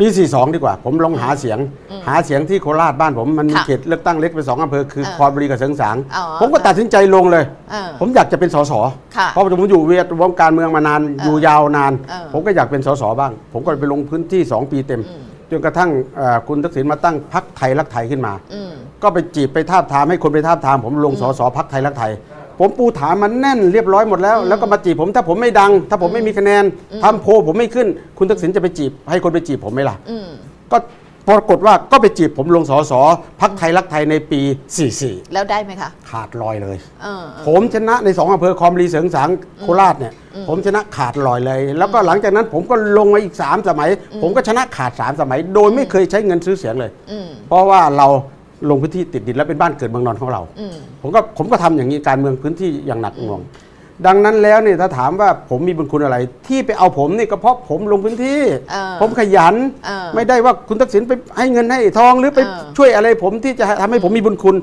ปี 42 ดีกว่า ผมลงหาเสียง หาเสียงที่โคราชบ้านผมมันมีค่ะเขตเลือกตั้งเล็กเป็นสองอำเภอคือเออคอนบุรีกับเสริงสาง อ๋อผมก็ตัดสินใจลงเลย เออผมอยากจะเป็นสสค่ะเพราะผมอยู่เวียดวงการเมืองมานานเออออยู่ยาวนาน เออผมก็อยากเป็นสสบ้าง ผมก็ไปลงพื้นที่ 2 ปีเต็มจนกระทั่งเอ่อคุณทักษิณมาตั้งพักไทยรักไทยขึ้นมา อืม ก็ไปจีบไปทาบทามให้คนไปทาบทาม ผมลงสสพักไทยรักไทย ผมปูถามมันแน่นเรียบร้อยหมดแล้ว แล้วก็มาจีบผมถ้าผมไม่ดัง ถ้าผมไม่มีคะแนนทำโพลผมไม่ขึ้น คุณทักษิณจะไปจีบ ให้คนไปจีบผมไหมล่ะอืมก็ปรากฏว่าก็ไปจีบผมลงสสพักไทยรักไทยในปี 44 แล้วได้ไหมคะ ขาดลอยเลยเออเออผมชนะในสองอำเภอคอมรีเสริงสางโคราชเนี่ย ผมชนะขาดลอยเลย แล้วก็หลังจากนั้นผมก็ลงมาอีก 3 สมัย ผมก็ชนะขาด 3 สมัย โดยไม่เคยใช้เงินซื้อเสียงเลยอืมเพราะว่าเรา ลงพื้นที่ติดดินและเป็นบ้านเกิดเมืองนอนของเรา อืมผมก็ผมก็ทำอย่างนี้การเมืองพื้นที่อย่างหนักหน่วง ดังนั้นแล้วเนี่ยถ้าถามว่าผมมีบุญคุณอะไร ที่ไปเอาผมนี่ก็เพราะผมลงพื้นที่ เออ ผมขยัน เออไม่ได้ว่าคุณทักษิณไปให้เงินให้ทองหรือไปเออช่วยอะไรผมที่จะทำให้ผมมีบุญคุณ